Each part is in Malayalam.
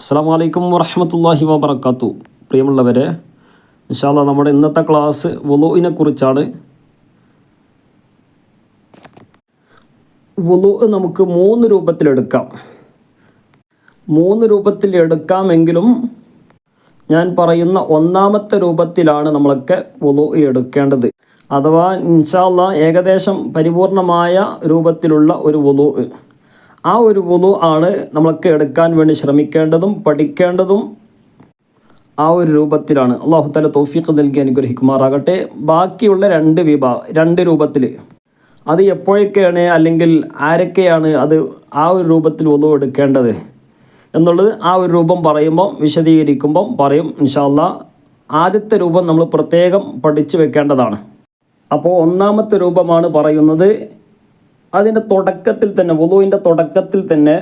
അസ്സാം വലൈക്കും വറഹമത്തല്ലാഹി വാബർക്കാത്തു പ്രിയമുള്ളവരെ ഇൻഷാല്ല നമ്മുടെ ഇന്നത്തെ ക്ലാസ് വുളുവിനെ കുറിച്ചാണ്. വുളു നമുക്ക് മൂന്ന് രൂപത്തിലെടുക്കാം മൂന്ന് രൂപത്തിൽ എടുക്കാമെങ്കിലും ഞാൻ പറയുന്ന ഒന്നാമത്തെ രൂപത്തിലാണ് നമ്മളൊക്കെ വുളു എടുക്കേണ്ടത്. അഥവാ ഇൻഷാല്ല ഏകദേശം പരിപൂർണമായ രൂപത്തിലുള്ള ഒരു വുളു ആ ഒരു വുളു ആണ് നമ്മളൊക്കെ എടുക്കാൻ വേണ്ടി ശ്രമിക്കേണ്ടതും പഠിക്കേണ്ടതും ആ ഒരു രൂപത്തിലാണ്. അള്ളാഹു തല തോഫീഖ് നൽകി അനുഗ്രഹിക്കുമാറാകട്ടെ. ബാക്കിയുള്ള രണ്ട് വിഭാ രണ്ട് രൂപത്തിൽ അത് എപ്പോഴൊക്കെയാണ് അല്ലെങ്കിൽ ആരൊക്കെയാണ് അത് ആ ഒരു രൂപത്തിൽ ഒതു എടുക്കേണ്ടത് എന്നുള്ളത് ആ ഒരു രൂപം പറയുമ്പോൾ വിശദീകരിക്കുമ്പം പറയും. ഇൻഷാല്ല ആദ്യത്തെ രൂപം നമ്മൾ പ്രത്യേകം പഠിച്ചു വെക്കേണ്ടതാണ്. അപ്പോൾ ഒന്നാമത്തെ രൂപമാണ് പറയുന്നത് അതിന്റെ തുടക്കത്തിൽ തന്നെ വുളുവിന്റെ തുടക്കത്തിൽ തന്നെ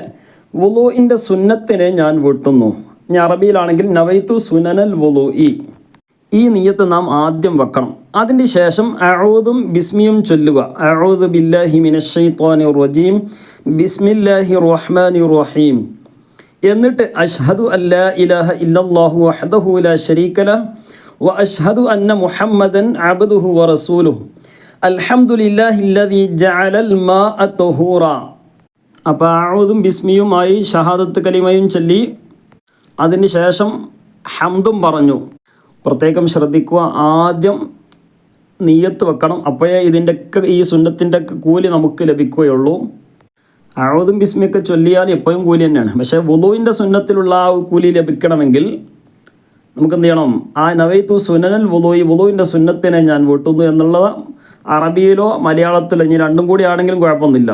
വുളുവിന്റെ സുന്നത്തിനെ ഞാൻ വെട്ടുന്നു. ഞാൻ അറബിയിലാണെങ്കിൽ നവൈത്തു സുനനൽ വുളു ഈ നീയത്ത് നാം ആദ്യം വെക്കണം. അതിന് ശേഷം അഊദും ബിസ്മിയും ചൊല്ലുക. അഊദു ബില്ലാഹി മിനശ്ശൈത്വാനിർ റജീം ബിസ്മില്ലാഹി റഹ്മാനി റഹീം. എന്നിട്ട് അഷ്ഹദു അല്ലാ ഇലാഹ ഇല്ലല്ലാഹു വഹ്ദഹു ലാ ശരീക ലഹ് വ അഷ്ഹദു അന്ന മുഹമ്മദൻ അബ്ദുഹു വ റസൂലുഹു. അൽഹംദുലില്ലാഹില്ലദീ ജഅലൽ മാ അപ്പോൾ ആവതും ബിസ്മിയുമായി ഷഹാദത്ത് കലിമയും ചൊല്ലി അതിന് ശേഷം ഹംദും പറഞ്ഞു. പ്രത്യേകം ശ്രദ്ധിക്കുക ആദ്യം നീയത്ത് വെക്കണം. അപ്പോഴേ ഇതിന്റെയൊക്കെ ഈ സുന്നത്തിന്റെ ഒക്കെ കൂലി നമുക്ക് ലഭിക്കുകയുള്ളൂ. അഴുതും ബിസ്മിയൊക്കെ ചൊല്ലിയാൽ എപ്പോഴും കൂലി തന്നെയാണ്. പക്ഷേ വുളുവിന്റെ സുന്നത്തിലുള്ള ആ കൂലി ലഭിക്കണമെങ്കിൽ നമുക്ക് എന്ത് ചെയ്യണം? ആ നവൈത്തു സുനനൽ വുളുയി വുളുവിന്റെ സുന്നത്തിനെ ഞാൻ വെട്ടുന്നു എന്നുള്ളത് അറബിയിലോ മലയാളത്തിലോ ഇനി രണ്ടും കൂടി ആണെങ്കിലും കുഴപ്പമൊന്നുമില്ല.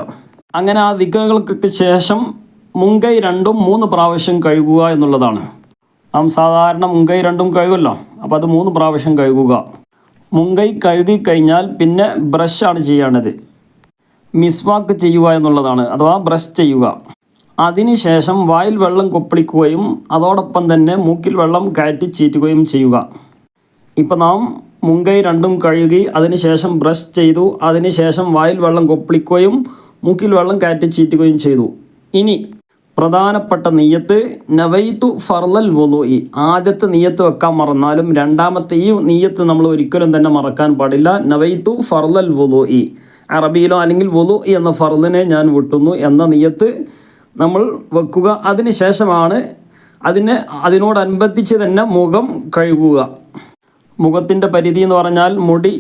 അങ്ങനെ ആ ദിക്കുകൾക്കൊക്കെ ശേഷം മുങ്കൈ രണ്ടും മൂന്ന് പ്രാവശ്യം കഴുകുക എന്നുള്ളതാണ്. നാം സാധാരണ മുങ്കൈ രണ്ടും കഴുകുമല്ലോ അപ്പോൾ അത് മൂന്ന് പ്രാവശ്യം കഴുകുക. മുങ്കൈ കഴുകി കഴിഞ്ഞാൽ പിന്നെ ബ്രഷാണ് ചെയ്യേണ്ടത്. മിസ്വാക്ക് ചെയ്യുക എന്നുള്ളതാണ് അഥവാ ബ്രഷ് ചെയ്യുക. അതിനുശേഷം വായിൽ വെള്ളം കൊപ്പളിക്കുകയും അതോടൊപ്പം തന്നെ മൂക്കിൽ വെള്ളം കയറ്റി ചീറ്റുകയും ചെയ്യുക. ഇപ്പം നാം മുങ്കൈ രണ്ടും കഴുകി അതിനുശേഷം ബ്രഷ് ചെയ്തു. അതിനുശേഷം വായിൽ വെള്ളം കൊപ്പിളിക്കുകയും മൂക്കിൽ വെള്ളം കയറ്റി ചീറ്റുകയും ചെയ്തു. ഇനി പ്രധാനപ്പെട്ട നീയത്ത് നവൈത്തു ഫർലൽ വുളുഇ ആദ്യത്തെ നീയത്ത് വെക്കാൻ മറന്നാലും രണ്ടാമത്തെ ഈ നീയത്ത് നമ്മൾ ഒരിക്കലും തന്നെ മറക്കാൻ പാടില്ല. നവൈത്തു ഫർലൽ വുളുഇ അറബിയിലോ അല്ലെങ്കിൽ വുലു എന്ന ഫർലിനെ ഞാൻ വിട്ടുന്നു എന്ന നീയത്ത് നമ്മൾ വെക്കുക. അതിന് ശേഷമാണ് അതിനെ അതിനോടനുബന്ധിച്ച് തന്നെ മുഖം കഴുകുക. മുഖത്തിന്റെ പരിധി എന്ന് പറഞ്ഞാൽ മുടി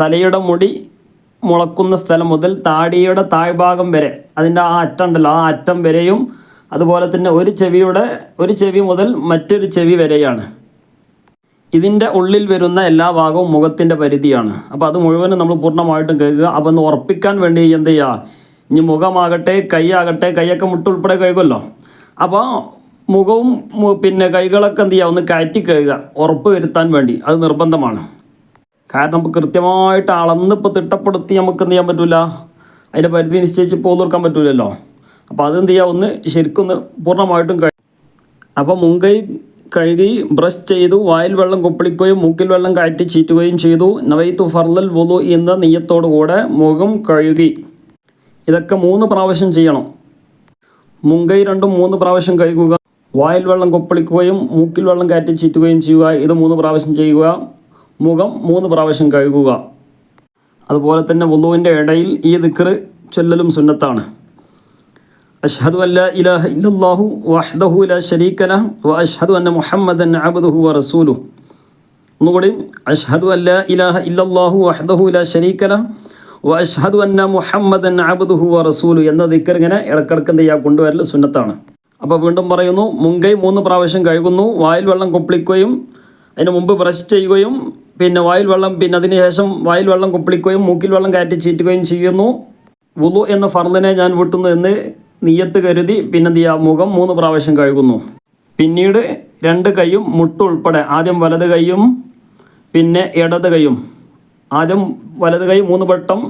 തലയുടെ മുടി മുളക്കുന്ന സ്ഥലം മുതൽ താടിയുടെ താഴ്ഭാഗം വരെ. അതിന്റെ ആ അറ്റം ഉണ്ടല്ലോ ആ അറ്റം വരെയും അതുപോലെ തന്നെ ഒരു ചെവിയുടെ ഒരു ചെവി മുതൽ മറ്റൊരു ചെവി വരെയാണ്. ഇതിന്റെ ഉള്ളിൽ വരുന്ന എല്ലാ ഭാഗവും മുഖത്തിന്റെ പരിധിയാണ്. അപ്പോൾ അത് മുഴുവനും നമ്മൾ പൂർണമായിട്ടും കഴുകുക അപ്പോൾ ഒന്ന് ഉറപ്പിക്കാൻ വേണ്ടി എന്ത് ചെയ്യുക? ഇനി മുഖമാകട്ടെ കൈയാകട്ടെ കൈയൊക്കെ മുട്ടുൾപ്പെടെ കഴുകുമല്ലോ. അപ്പോൾ മുഖവും പിന്നെ കൈകളൊക്കെ എന്ത് ചെയ്യുക ഒന്ന് കയറ്റി കഴുകുക. ഉറപ്പ് വരുത്താൻ വേണ്ടി. അത് നിർബന്ധമാണ്. കാരണം കൃത്യമായിട്ട് അളന്ന് ഇപ്പോൾ തിട്ടപ്പെടുത്തി നമുക്ക് എന്ത് ചെയ്യാൻ പറ്റില്ല അതിന്റെ പരിധി നിശ്ചയിച്ച് പോകുന്ന കൊടുക്കാൻ പറ്റില്ലല്ലോ അപ്പോൾ അതെന്ത് ചെയ്യുക ഒന്ന് ശരിക്കൊന്ന് പൂർണമായിട്ടും കഴി അപ്പോൾ മുൻകൈ കഴുകി ബ്രഷ് ചെയ്തു വായിൽ വെള്ളം കുപ്പിളിക്കുകയും മൂക്കിൽ വെള്ളം കയറ്റി ചീറ്റുകയും ചെയ്തു. നവൈത്തു ഫർലൽ വുളു എന്ന നെയ്യത്തോടുകൂടെ മുഖം കഴുകി. ഇതൊക്കെ മൂന്ന് പ്രാവശ്യം ചെയ്യണം. മുൻകൈ രണ്ടും മൂന്ന് പ്രാവശ്യം കഴുകുക. വായിൽ വെള്ളം കൊപ്പളിക്കുകയും മൂക്കിൽ വെള്ളം കയറ്റി ചീറ്റുകയും ചെയ്യുക. ഇത് മൂന്ന് പ്രാവശ്യം ചെയ്യുക. മുഖം മൂന്ന് പ്രാവശ്യം കഴുകുക. അതുപോലെ തന്നെ വുളുവിന്റെ ഇടയിൽ ഈ ദിക്ർ ചൊല്ലലും സുന്നത്താണ്. അഷ്ഹദു അല്ല ഇലാഹ ഇല്ലല്ലാഹു വഹ്ദഹു ലാ ലഹ് വ അഷ്ഹദു അന്ന മുഹമ്മദൻ അബ്ദുഹു വ റസൂലു ഒന്നുകൂടി അഷ്ഹദു അല്ല ഇലാഹ ഇല്ലല്ലാഹു വഹ്ദഹു ലാ ലഹ് വ അഷ്ഹദു അന്ന മുഹമ്മദൻ അബ്ദുഹു വ റസൂലു എന്ന ദിക്കർ ഇങ്ങനെ ഇടക്കിടക്ക് എന്ത് ചെയ്യുക കൊണ്ടുവരൽ സുന്നത്താണ്. അപ്പോൾ വീണ്ടും പറയുന്നു മുങ്കൈ മൂന്ന് പ്രാവശ്യം കഴുകുന്നു വായിൽ വെള്ളം കുപ്പിളിക്കുകയും അതിന് മുമ്പ് ബ്രഷ് ചെയ്യുകയും പിന്നെ വായിൽ വെള്ളം പിന്നെ അതിന് ശേഷം വായിൽ വെള്ളം കുപ്പിളിക്കുകയും മൂക്കിൽ വെള്ളം കയറ്റി ചീറ്റുകയും ചെയ്യുന്നു. വുളു എന്ന ഫർദിനെ ഞാൻ വിട്ടുന്നു എന്ന് നീയത്ത് കരുതി പിന്നെ എന്ത് ചെയ്യുക? മുഖം മൂന്ന് പ്രാവശ്യം കഴുകുന്നു. പിന്നീട് രണ്ട് കൈയും മുട്ടുൾപ്പെടെ ആദ്യം വലത് കൈയും പിന്നെ ഇടത് കൈയും. ആദ്യം വലത് കൈ മൂന്ന് വട്ടം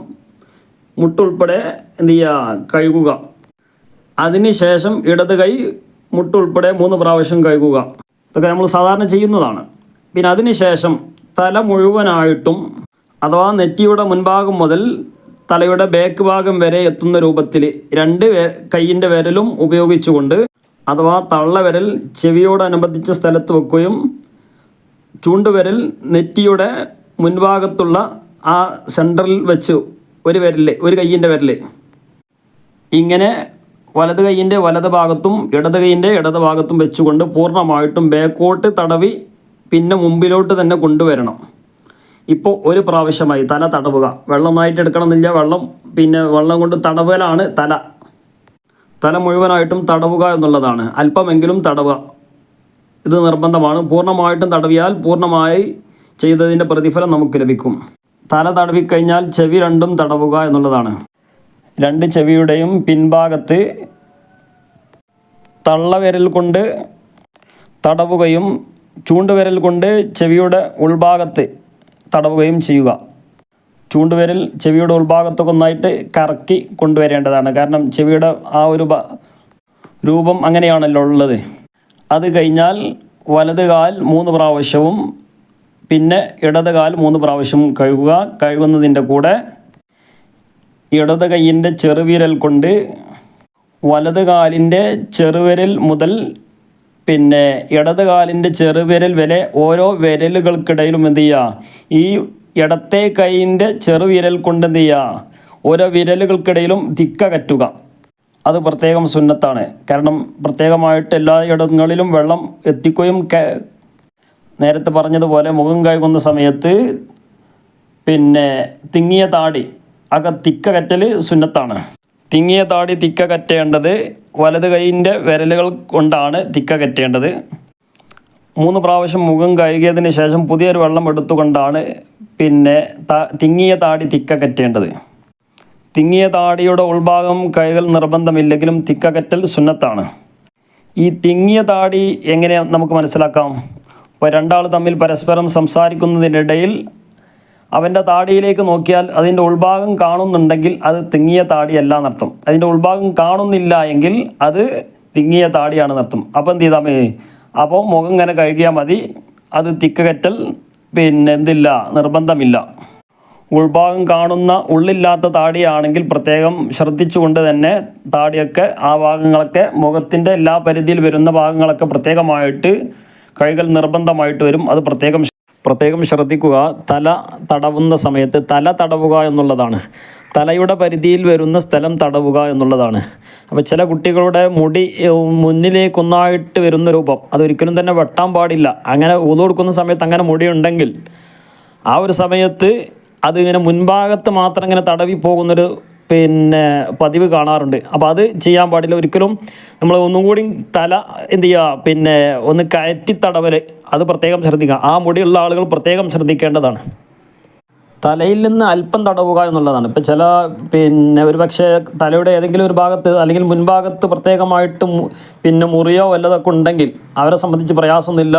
മുട്ടുൾപ്പെടെ എന്ത് ചെയ്യുക? കഴുകുക. അതിനുശേഷം ഇടത് കൈ മുട്ടുൾപ്പെടെ മൂന്ന് പ്രാവശ്യം കഴുകുക. ഇതൊക്കെ നമ്മൾ സാധാരണ ചെയ്യുന്നതാണ്. പിന്നെ അതിനുശേഷം തല മുഴുവനായിട്ടും അഥവാ നെറ്റിയുടെ മുൻഭാഗം മുതൽ തലയുടെ ബാക്ക് ഭാഗം വരെ എത്തുന്ന രൂപത്തിൽ രണ്ട് കൈയിന്റെ വിരലും ഉപയോഗിച്ചുകൊണ്ട് അഥവാ തള്ളവിരൽ ചെവിയോടനുബന്ധിച്ച സ്ഥലത്ത് വെക്കുകയും ചൂണ്ടുവിരൽ നെറ്റിയുടെ മുൻഭാഗത്തുള്ള ആ സെന്ററിൽ വെച്ച് ഒരു വിരൽ ഒരു കയ്യിന്റെ വിരൽ ഇങ്ങനെ വലത് കൈയിന്റെ വലത് ഭാഗത്തും ഇടത് കൈയിന്റെ ഇടത് ഭാഗത്തും വെച്ചുകൊണ്ട് പൂർണമായിട്ടും ബാക്കോട്ട് തടവി പിന്നെ മുമ്പിലോട്ട് തന്നെ കൊണ്ടുവരണം. ഇപ്പോൾ ഒരു പ്രാവശ്യമായി തല തടവുക. വെള്ളം നന്നായിട്ട് എടുക്കണമെന്നില്ല. വെള്ളം പിന്നെ വെള്ളം കൊണ്ട് തടവലാണ് തല. തല മുഴുവനായിട്ടും തടവുക എന്നുള്ളതാണ്. അല്പമെങ്കിലും തടവുക. ഇത് നിർബന്ധമാണ്. പൂർണമായിട്ടും തടവിയാൽ പൂർണമായി ചെയ്തതിന്റെ പ്രതിഫലം നമുക്ക് ലഭിക്കും. തല തടവിക്കഴിഞ്ഞാൽ ചെവി രണ്ടും തടവുക എന്നുള്ളതാണ്. രണ്ട് ചെവിയുടെയും പിൻഭാഗത്ത് തള്ളവിരൽ കൊണ്ട് തടവുകയും ചൂണ്ടുവിരൽ കൊണ്ട് ചെവിയുടെ ഉൾഭാഗത്ത് തടവുകയും ചെയ്യുക. ചൂണ്ടുവിരൽ ചെവിയുടെ ഉൾഭാഗത്തൊക്കെ ഒന്നായിട്ട് കറക്കി കൊണ്ടുവരേണ്ടതാണ്. കാരണം ചെവിയുടെ ആ ഒരു രൂപം അങ്ങനെയാണല്ലോ ഉള്ളത്. അത് കഴിഞ്ഞാൽ വലത് കാൽ മൂന്ന് പ്രാവശ്യവും പിന്നെ ഇടത് കാൽ മൂന്ന് പ്രാവശ്യവും കഴുകുക. കഴുകുന്നതിന്റെ കൂടെ ഇടത് കൈയിന്റെ ചെറുവിരൽ കൊണ്ട് വലത് കാലിന്റെ ചെറുവിരൽ മുതൽ പിന്നെ ഇടത് കാലിന്റെ ചെറുവിരൽ വരെ ഓരോ വിരലുകൾക്കിടയിലും എന്ത് ചെയ്യുക? ഈ ഇടത്തെ കൈയിന്റെ ചെറുവിരൽ കൊണ്ട് എന്ത് ചെയ്യുക? ഓരോ വിരലുകൾക്കിടയിലും തിക്ക കറ്റുക. അത് പ്രത്യേകം സുന്നത്താണ്. കാരണം പ്രത്യേകമായിട്ട് എല്ലാ ഇടങ്ങളിലും വെള്ളം എത്തിക്കുകയും നേരത്തെ പറഞ്ഞതുപോലെ മുഖം കഴുകുന്ന സമയത്ത് പിന്നെ തിങ്ങിയ താടി അക തിക്ക കറ്റൽ സുന്നത്താണ്. തിങ്ങിയ താടി തിക്ക കറ്റേണ്ടത് വലത് കൈയിന്റെ വിരലുകൾ കൊണ്ടാണ് തിക്ക കറ്റേണ്ടത് മൂന്ന് പ്രാവശ്യം മുഖം കഴുകിയതിന് ശേഷം പുതിയൊരു വെള്ളം എടുത്തുകൊണ്ടാണ് പിന്നെ തിങ്ങിയ താടി തിക്ക കറ്റേണ്ടത് തിങ്ങിയ താടിയുടെ ഉൾഭാഗം കഴുകൽ നിർബന്ധമില്ലെങ്കിലും തിക്ക കറ്റൽ സുന്നത്താണ്. ഈ തിങ്ങിയ താടി എങ്ങനെ നമുക്ക് മനസ്സിലാക്കാം? ഇപ്പോൾ രണ്ടാൾ തമ്മിൽ പരസ്പരം സംസാരിക്കുന്നതിനിടയിൽ അവന്റെ താടിയിലേക്ക് നോക്കിയാൽ അതിന്റെ ഉൾഭാഗം കാണുന്നുണ്ടെങ്കിൽ അത് തിങ്ങിയ താടിയല്ല എന്നർത്ഥം. അതിന്റെ ഉൾഭാഗം കാണുന്നില്ല എങ്കിൽ അത് തിങ്ങിയ താടിയാണ് എന്നർത്ഥം. അപ്പോൾ എന്ത് ചെയ്താൽ മതി? അപ്പോൾ മുഖം ഇങ്ങനെ കഴുകിയാൽ മതി. അത് തിക്കകറ്റൽ പിന്നെ എന്തില്ല? നിർബന്ധമില്ല. ഉൾഭാഗം കാണുന്ന ഉള്ളില്ലാത്ത താടിയാണെങ്കിൽ പ്രത്യേകം ശ്രദ്ധിച്ചുകൊണ്ട് തന്നെ താടിയൊക്കെ ആ ഭാഗങ്ങളൊക്കെ മുഖത്തിന്റെ എല്ലാ പരിധിയിൽ വരുന്ന ഭാഗങ്ങളൊക്കെ പ്രത്യേകമായിട്ട് കഴുകൽ നിർബന്ധമായിട്ട് വരും. അത് പ്രത്യേകം പ്രത്യേകം ശ്രദ്ധിക്കുക. തല തടവുന്ന സമയത്ത് തല തടവുക എന്നുള്ളതാണ്. തലയുടെ പരിധിയിൽ വരുന്ന സ്ഥലം തടവുക എന്നുള്ളതാണ്. അപ്പോൾ ചില കുട്ടികളുടെ മുടി മുന്നിലേക്കൊന്നായിട്ട് വരുന്ന രൂപം അതൊരിക്കലും തന്നെ വെട്ടാൻ പാടില്ല. അങ്ങനെ ഊതു കൊടുക്കുന്ന സമയത്ത് അങ്ങനെ മുടി ഉണ്ടെങ്കിൽ ആ ഒരു സമയത്ത് അത് ഇങ്ങനെ മുൻഭാഗത്ത് മാത്രം ഇങ്ങനെ തടവി പോകുന്നൊരു പിന്നെ പതിവ് കാണാറുണ്ട്. അപ്പോൾ അത് ചെയ്യാൻ പാടില്ല. ഒരിക്കലും നമ്മൾ ഒന്നും കൂടി തല എന്ത് ചെയ്യുക പിന്നെ ഒന്ന് കയറ്റി തടവൽ അത് പ്രത്യേകം ശ്രദ്ധിക്കുക. ആ മുടിയുള്ള ആളുകൾ പ്രത്യേകം ശ്രദ്ധിക്കേണ്ടതാണ്. തലയിൽ നിന്ന് അല്പം തടവുക എന്നുള്ളതാണ്. ഇപ്പം ചില പിന്നെ ഒരു പക്ഷേ തലയുടെ ഏതെങ്കിലും ഒരു ഭാഗത്ത് അല്ലെങ്കിൽ മുൻഭാഗത്ത് പ്രത്യേകമായിട്ട് പിന്നെ മുറിയോ വല്ലതൊക്കെ ഉണ്ടെങ്കിൽ അവരെ സംബന്ധിച്ച് പ്രയാസമൊന്നുമില്ല.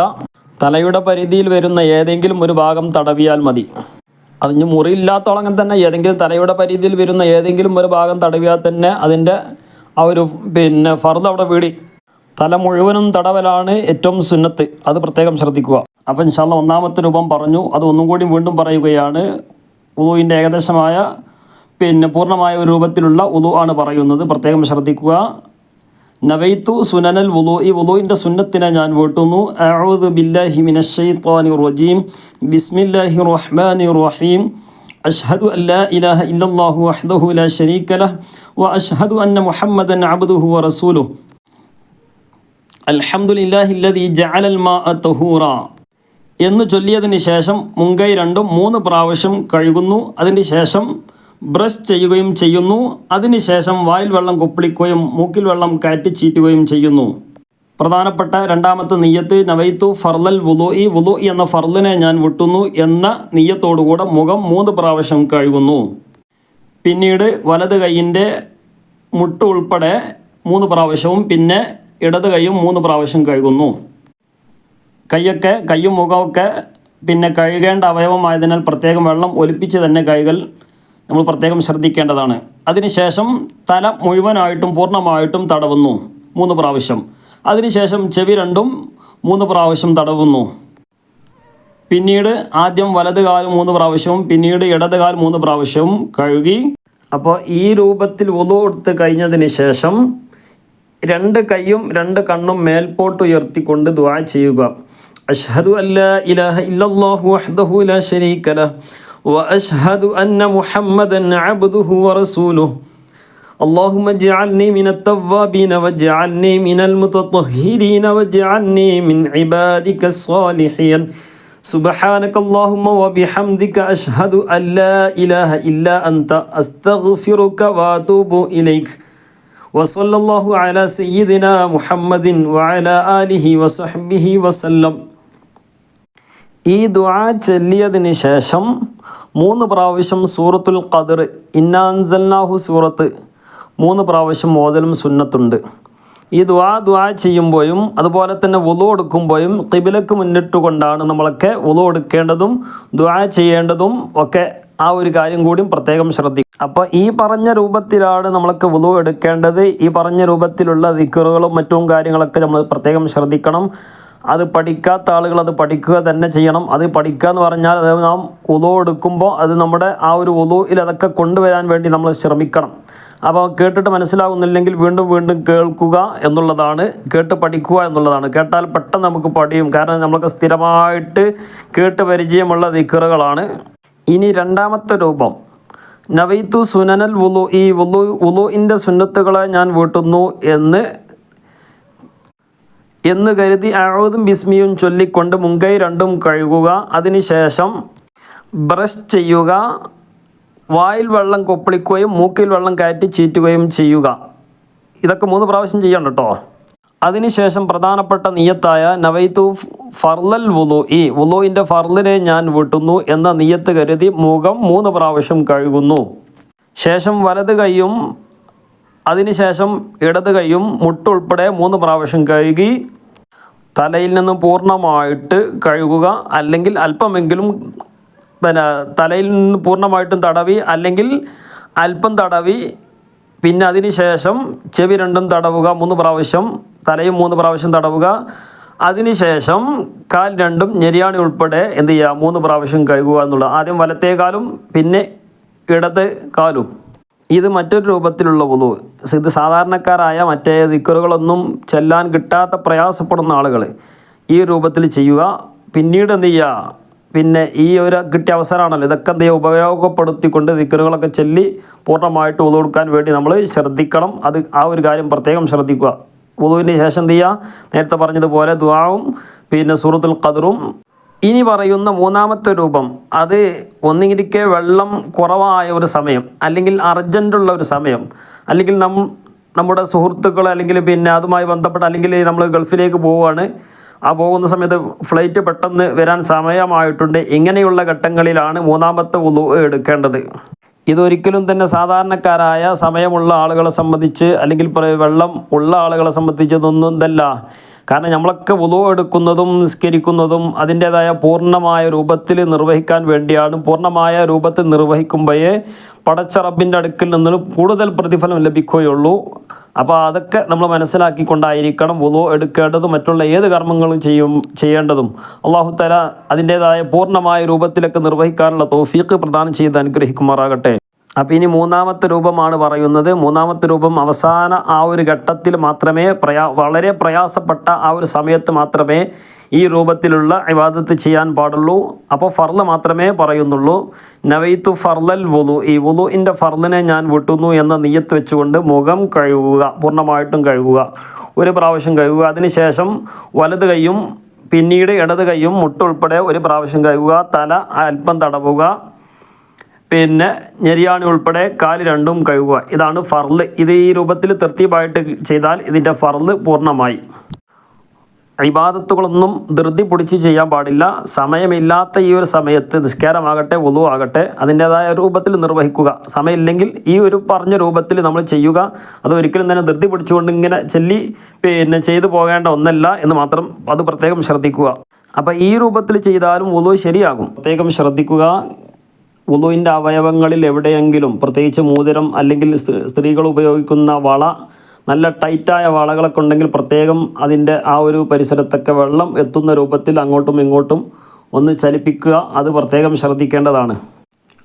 തലയുടെ പരിധിയിൽ വരുന്ന ഏതെങ്കിലും ഒരു ഭാഗം തടവിയാൽ മതി. അതിന് മുറിയില്ലാത്തോളം അങ്ങനെ തന്നെ ഏതെങ്കിലും തലയുടെ പരിധിയിൽ വരുന്ന ഏതെങ്കിലും ഒരു ഭാഗം തടവിയാൽ തന്നെ അതിന്റെ ആ ഒരു പിന്നെ ഫർദ് അവിടെ വീടി. തല മുഴുവനും തടവലാണ് ഏറ്റവും സുന്നത്ത്. അത് പ്രത്യേകം ശ്രദ്ധിക്കുക. അപ്പം ഇൻഷാല്ല ഒന്നാമത്തെ രൂപം പറഞ്ഞു. അത് ഒന്നും കൂടി വീണ്ടും പറയുകയാണ്. ഉദുവിന്റെ ഏകദേശമായ പിന്നെ പൂർണമായ ഒരു രൂപത്തിലുള്ള ഉദു ആണ് പറയുന്നത്. പ്രത്യേകം ശ്രദ്ധിക്കുക. നവൈത്തു സുനനൽ വുലു ഈ വുലുവിന്റെ സുന്നത്തിനെ ഞാൻ വീട്ടുന്നു. അഊദ് ബില്ലാഹി മിനഷൈത്വാനി റജീം. ബിസ്മില്ലാഹി റഹ്മാനി റഹീം. അഷ്ഹദു അല്ലാ ഇലാഹ ഇല്ലല്ലാഹു വഹ്ദഹു ലാ ശരീക ലഹ്. വ അഷ്ഹദു അന്ന മുഹമ്മദൻ അബ്ദുഹു വ റസൂലുഹു അൽഹംദുലില്ലാഹി അല്ലദീ ജഅലൽ മാഅ തഹൂറ. എന്ന് ചൊല്ലിയതിന് ശേഷം മുങ്കൈ രണ്ടും മൂന്ന് പ്രാവശ്യം കഴുകുന്നു. അതിന് ശേഷം ബ്രഷ് ചെയ്യുകയും ചെയ്യുന്നു. അതിനുശേഷം വായിൽ വെള്ളം കുപ്പിളിക്കുകയും മൂക്കിൽ വെള്ളം കയറ്റി ചീറ്റുകയും ചെയ്യുന്നു. പ്രധാനപ്പെട്ട രണ്ടാമത്തെ നെയ്യത്ത് നവൈത്തു ഫർലൽ വുലു ഈ വുലു എന്ന ഫർലിനെ ഞാൻ വിട്ടുന്നു എന്ന നെയ്യത്തോടുകൂടെ മുഖം മൂന്ന് പ്രാവശ്യം കഴുകുന്നു. പിന്നീട് വലത് കൈയിന്റെ മുട്ട് ഉൾപ്പെടെ മൂന്ന് പ്രാവശ്യവും പിന്നെ ഇടത് കൈയും മൂന്ന് പ്രാവശ്യം കഴുകുന്നു. കൈയൊക്കെ കൈയും മുഖമൊക്കെ പിന്നെ കഴുകേണ്ട അവയവമായതിനാൽ പ്രത്യേകം വെള്ളം ഒലിപ്പിച്ച് തന്നെ കൈകൾ നമ്മൾ പ്രത്യേകം ശ്രദ്ധിക്കേണ്ടതാണ്. അതിനുശേഷം തല മുഴുവനായിട്ടും പൂർണമായിട്ടും തടവുന്നു. മൂന്ന് പ്രാവശ്യം. അതിനുശേഷം ചെവി രണ്ടും മൂന്ന് പ്രാവശ്യം തടവുന്നു. പിന്നീട് ആദ്യം വലത് കാൽ മൂന്ന് പ്രാവശ്യവും പിന്നീട് ഇടത് കാൽ മൂന്ന് പ്രാവശ്യവും കഴുകി. അപ്പോൾ ഈ രൂപത്തിൽ ഉതു കൊടുത്ത് കഴിഞ്ഞതിന് ശേഷം രണ്ട് കൈയും രണ്ട് കണ്ണും മേൽപോട്ട് ഉയർത്തിക്കൊണ്ട് ദ്വാ ചെയ്യുക. അഷ്ഹദു അല്ലാ ഇലാഹ ഇല്ലല്ലാഹു വഹ്ദഹു ലാ ശരീക ലഹ്. وأشهد أن محمدا عبده ورسوله. اللهم اجعلني من التوابين واجعلني من المتطهرين واجعلني من عبادك الصالحين. سبحانك اللهم وبحمدك أشهد أن لا إله إلا أنت أستغفرك وأتوب إليك. وصلى الله على سيدنا محمد وعلى آله وصحبه وسلم. ഈ ദുആ ചൊല്ലിയതിന് ശേഷം മൂന്ന് പ്രാവശ്യം സൂറത്തുൽ ഖദർ ഇന്നാൻസല്ലാഹു സൂറത്ത് മൂന്ന് പ്രാവശ്യം ഓതലും സുന്നത്തുണ്ട്. ഈ ദുആ ദുആ ചെയ്യുമ്പോഴും അതുപോലെ തന്നെ വുളു എടുക്കുമ്പോഴും കിബിലക്ക് മുന്നിട്ട് കൊണ്ടാണ് നമ്മളൊക്കെ വുളു എടുക്കേണ്ടതും ദുആ ചെയ്യേണ്ടതും ഒക്കെ ആ ഒരു കാര്യം കൂടിയും പ്രത്യേകം ശ്രദ്ധിക്കും അപ്പോൾ ഈ പറഞ്ഞ രൂപത്തിലാണ് നമ്മൾക്ക് വുളു എടുക്കേണ്ടത്. ഈ പറഞ്ഞ രൂപത്തിലുള്ള ദിക്കറുകളും മറ്റും കാര്യങ്ങളൊക്കെ നമ്മൾ പ്രത്യേകം ശ്രദ്ധിക്കണം. അത് പഠിക്കാത്ത ആളുകൾ അത് പഠിക്കുക തന്നെ ചെയ്യണം. അത് പഠിക്കുക എന്ന് പറഞ്ഞാൽ അത് നാം ഉദോ എടുക്കുമ്പോൾ അത് നമ്മുടെ ആ ഒരു ഉദോയിൽ അതൊക്കെ കൊണ്ടുവരാൻ വേണ്ടി നമ്മൾ ശ്രമിക്കണം. അപ്പോൾ കേട്ടിട്ട് മനസ്സിലാകുന്നില്ലെങ്കിൽ വീണ്ടും വീണ്ടും കേൾക്കുക എന്നുള്ളതാണ് കേട്ട് പഠിക്കുക എന്നുള്ളതാണ്. കേട്ടാൽ പെട്ടെന്ന് നമുക്ക് പഠിയും. കാരണം നമ്മൾക്ക് സ്ഥിരമായിട്ട് കേട്ട് പരിചയമുള്ള ദിക്കറുകളാണ്. ഇനി രണ്ടാമത്തെ രൂപം. നവൈത്തു സുനനൽ വുലു ഈ വുലു വുലുവിന്റെ സുന്നത്തുകളെ ഞാൻ വീട്ടുന്നു എന്ന് എന്ന് കരുതി അഴുതും ബിസ്മിയും ചൊല്ലിക്കൊണ്ട് മുൻകൈ രണ്ടും കഴുകുക. അതിനുശേഷം ബ്രഷ് ചെയ്യുക. വായിൽ വെള്ളം കൊപ്പിളിക്കുകയും മൂക്കിൽ വെള്ളം കയറ്റി ചീറ്റുകയും ചെയ്യുക. ഇതൊക്കെ മൂന്ന് പ്രാവശ്യം ചെയ്യണം കേട്ടോ അതിനുശേഷം പ്രധാനപ്പെട്ട നിയത്തായ നവൈത്തു ഫർലൽ വുലു ഈ വുലുവിന്റെ ഫർലിനെ ഞാൻ വിട്ടുന്നു എന്ന നിയത്ത് കരുതി മുഖം മൂന്ന് പ്രാവശ്യം കഴുകുന്നു. ശേഷം വലത് കൈയും അതിനുശേഷം ഇടത് കൈയും മുട്ടുൾപ്പെടെ മൂന്ന് പ്രാവശ്യം കഴുകി തലയിൽ നിന്ന് പൂർണമായിട്ട് കഴുകുക അല്ലെങ്കിൽ അല്പമെങ്കിലും പിന്നെ തലയിൽ നിന്ന് പൂർണമായിട്ടും തടവി അല്ലെങ്കിൽ അല്പം തടവി പിന്നെ അതിനുശേഷം ചെവി രണ്ടും തടവുക മൂന്ന് പ്രാവശ്യം തലയും മൂന്ന് പ്രാവശ്യം തടവുക. അതിനുശേഷം കാൽ രണ്ടും ഞെരിയാണി ഉൾപ്പെടെ എന്ത് ചെയ്യുക? മൂന്ന് പ്രാവശ്യം കഴുകുക എന്നുള്ളത്. ആദ്യം വലത്തേ കാലും പിന്നെ ഇടത് കാലും. ഇത് മറ്റൊരു രൂപത്തിലുള്ള വുളു ഇത് സാധാരണക്കാരായ മറ്റേ ദിക്കറുകളൊന്നും ചെല്ലാൻ കിട്ടാത്ത പ്രയാസപ്പെടുന്ന ആളുകൾ ഈ രൂപത്തിൽ ചെയ്യുക. പിന്നീട് എന്ത് ചെയ്യുക? പിന്നെ ഈ ഒരു കിട്ടിയ അവസരമാണല്ലോ. ഇതൊക്കെ എന്ത് ചെയ്യുക? ഉപയോഗപ്പെടുത്തിക്കൊണ്ട് ദിക്കറുകളൊക്കെ ചൊല്ലി പൂർണമായിട്ട് ഉതു കൊടുക്കാൻ വേണ്ടി നമ്മൾ ശ്രദ്ധിക്കണം. അത് ആ ഒരു കാര്യം പ്രത്യേകം ശ്രദ്ധിക്കുക. ഉതുവിന് ശേഷം എന്ത് ചെയ്യുക? നേരത്തെ പറഞ്ഞതുപോലെ ദുആവും പിന്നെ സൂറത്തുൽ ഖദറും ഇനി പറയുന്ന മൂന്നാമത്തെ രൂപം അത് ഒന്നുകിരിക്കെ വെള്ളം കുറവായ ഒരു സമയം അല്ലെങ്കിൽ അർജന്റുള്ള ഒരു സമയം അല്ലെങ്കിൽ നം നമ്മുടെ സുഹൃത്തുക്കൾ അല്ലെങ്കിൽ പിന്നെ അതുമായി ബന്ധപ്പെട്ട് അല്ലെങ്കിൽ നമ്മൾ ഗൾഫിലേക്ക് പോവുകയാണ്. ആ പോകുന്ന സമയത്ത് ഫ്ലൈറ്റ് പെട്ടെന്ന് വരാൻ സമയമായിട്ടുണ്ട്. ഇങ്ങനെയുള്ള ഘട്ടങ്ങളിലാണ് മൂന്നാമത്തെ ഉളു എടുക്കേണ്ടത്. ഇതൊരിക്കലും തന്നെ സാധാരണക്കാരായ സമയമുള്ള ആളുകളെ സംബന്ധിച്ച് അല്ലെങ്കിൽ വെള്ളം ഉള്ള ആളുകളെ സംബന്ധിച്ചതൊന്നും തല്ല കാരണം നമ്മളൊക്കെ ഉളു എടുക്കുന്നതും നിസ്കരിക്കുന്നതും അതിന്റേതായ പൂർണമായ രൂപത്തിൽ നിർവഹിക്കാൻ വേണ്ടിയാണ്. പൂർണമായ രൂപത്തിൽ നിർവഹിക്കുമ്പോഴേ പടച്ചറബിന്റെ അടുക്കിൽ നിന്ന് കൂടുതൽ പ്രതിഫലം ലഭിക്കുകയുള്ളൂ. അപ്പോൾ അതൊക്കെ നമ്മൾ മനസ്സിലാക്കിക്കൊണ്ടായിരിക്കണം വുളു എടുക്കേണ്ടതും മറ്റുള്ള ഏത് കർമ്മങ്ങളും ചെയ്യും ചെയ്യേണ്ടതും. അള്ളാഹു തല അതിന്റെതായ പൂർണമായ രൂപത്തിലൊക്കെ നിർവഹിക്കാനുള്ള തോഫീക്ക് പ്രദാനം ചെയ്ത് അനുഗ്രഹിക്കുമാറാകട്ടെ. അപ്പം ഇനി മൂന്നാമത്തെ രൂപമാണ് പറയുന്നത്. മൂന്നാമത്തെ രൂപം അവസാന ആ ഒരു ഘട്ടത്തിൽ മാത്രമേ പ്രയാ വളരെ പ്രയാസപ്പെട്ട ആ ഒരു സമയത്ത് മാത്രമേ ഈ രൂപത്തിലുള്ള ഇബാദത്ത് ചെയ്യാൻ പാടുള്ളൂ. അപ്പോൾ ഫർൾ മാത്രമേ പറയുന്നുള്ളൂ. നവൈത്തു ഫർലൽ വുളു. ഈ വുളുവിന്റെ ഫർലിനെ ഞാൻ വിട്ടുന്നു എന്ന നീയത്ത് വെച്ചുകൊണ്ട് മുഖം കഴുകുക പൂർണമായിട്ടും കഴുകുക. ഒരു പ്രാവശ്യം കഴുകുക. അതിനുശേഷം വലത് കൈയും പിന്നീട് ഇടത് കൈയും മുട്ടുൾപ്പെടെ ഒരു പ്രാവശ്യം കഴുകുക. തല അല്പം തടവുക. പിന്നെ ഞെരിയാണി ഉൾപ്പെടെ കാൽ രണ്ടും കഴുകുക. ഇതാണ് ഫർൾ. ഇത് ഈ രൂപത്തിൽ തൃപ്തിയായിട്ട് ചെയ്താൽ ഇതിന്റെ ഫർൾ പൂർണമായി. ഇബാദത്തുകളൊന്നും ധൃതി പിടിച്ച് ചെയ്യാൻ പാടില്ല. സമയമില്ലാത്ത ഈ ഒരു സമയത്ത് നിസ്കാരമാകട്ടെ ഒതു ആകട്ടെ അതിന്റേതായ രൂപത്തിൽ നിർവഹിക്കുക. സമയമില്ലെങ്കിൽ ഈ ഒരു പറഞ്ഞ രൂപത്തിൽ നമ്മൾ ചെയ്യുക. അത് ഒരിക്കലും തന്നെ ധൃതി പിടിച്ചുകൊണ്ട് ഇങ്ങനെ ചെല്ലി പിന്നെ ചെയ്തു പോകേണ്ട ഒന്നല്ല എന്ന് മാത്രം അത് പ്രത്യേകം ശ്രദ്ധിക്കുക. അപ്പോൾ ഈ രൂപത്തിൽ ചെയ്താലും ഒതു ശരിയാകും. പ്രത്യേകം ശ്രദ്ധിക്കുക. ഉളുവിന്റെ അവയവങ്ങളിൽ എവിടെയെങ്കിലും പ്രത്യേകിച്ച് മോതിരം അല്ലെങ്കിൽ സ്ത്രീകൾ ഉപയോഗിക്കുന്ന വള നല്ല ടൈറ്റായ വളകളൊക്കെ ഉണ്ടെങ്കിൽ പ്രത്യേകം അതിന്റെ ആ ഒരു പരിസരത്തൊക്കെ വെള്ളം എത്തുന്ന രൂപത്തിൽ അങ്ങോട്ടും ഇങ്ങോട്ടും ഒന്ന് ചലിപ്പിക്കുക. അത് പ്രത്യേകം ശ്രദ്ധിക്കേണ്ടതാണ്.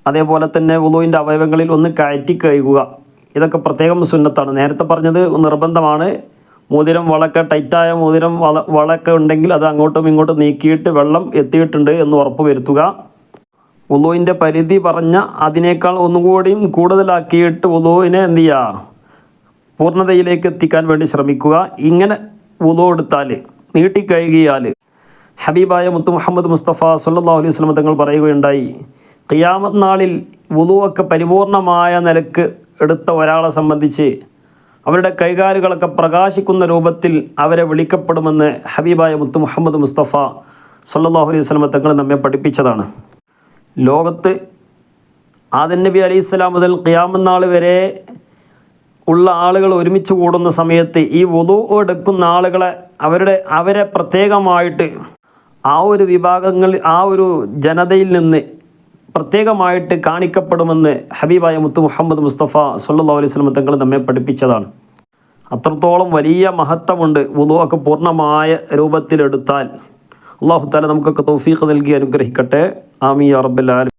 അതേപോലെ തന്നെ ഉളുവിന്റെ അവയവങ്ങളിൽ ഒന്ന് കയറ്റി കഴുകുക. ഇതൊക്കെ പ്രത്യേകം സുന്നത്താണ്. നേരത്തെ പറഞ്ഞത് നിർബന്ധമാണ്. മോതിരം വളക്കെ ടൈറ്റായ മോതിരം വള വളക്കെ ഉണ്ടെങ്കിൽ അത് അങ്ങോട്ടും ഇങ്ങോട്ടും നീക്കിയിട്ട് വെള്ളം എത്തിയിട്ടുണ്ട് എന്ന് ഉറപ്പ് വരുത്തുക. ഉളുവിന്റെ പരിധി പറഞ്ഞ അതിനേക്കാൾ ഒന്നുകൂടിയും കൂടുതലാക്കിയിട്ട് ഉലുവിനെ എന്ത് ചെയ്യുക പൂർണതയിലേക്ക് എത്തിക്കാൻ വേണ്ടി ശ്രമിക്കുക. ഇങ്ങനെ ഉലു എടുത്താൽ നീട്ടിക്കഴുകിയാൽ. ഹബീബായ മുത്തു മുഹമ്മദ് മുസ്തഫ സല്ലല്ലാഹു അലൈഹി വസല്ലം തങ്ങൾ പറയുകയുണ്ടായി ഖിയാമത്ത് നാളിൽ വുളുവൊക്കെ പരിപൂർണമായ നിലയ്ക്ക് എടുത്ത ഒരാളെ സംബന്ധിച്ച് അവരുടെ കൈകാലുകളൊക്കെ പ്രകാശിക്കുന്ന രൂപത്തിൽ അവരെ വിളിക്കപ്പെടുമെന്ന് ഹബീബായ മുത്തു മുഹമ്മദ് മുസ്തഫ സല്ലല്ലാഹു അലൈഹി വസല്ലം തങ്ങൾ നമ്മെ പഠിപ്പിച്ചതാണ്. ലോകത്ത് ആദൻ നബി അലൈഹി സ്വലാം മുതൽ നാൾ വരെ ഉള്ള ആളുകൾ ഒരുമിച്ച് കൂടുന്ന സമയത്ത് ഈ വധു എടുക്കുന്ന ആളുകളെ അവരുടെ അവരെ പ്രത്യേകമായിട്ട് ആ ഒരു വിഭാഗങ്ങൾ ആ ഒരു ജനതയിൽ നിന്ന് പ്രത്യേകമായിട്ട് കാണിക്കപ്പെടുമെന്ന് ഹബീബായ മുത്തു മുഹമ്മദ് മുസ്തഫ സല്ലല്ലാഹു അലൈഹി സ്വലം തങ്ങൾ നമ്മെ പഠിപ്പിച്ചതാണ്. അത്രത്തോളം വലിയ മഹത്വമുണ്ട് വുദുവൊക്കെ പൂർണമായ രൂപത്തിലെടുത്താൽ. അള്ളാഹു താല നമുക്കൊക്കെ തൗഫീഖ് നൽകി അനുഗ്രഹിക്കട്ടെ. ആമി ആലമീൻ.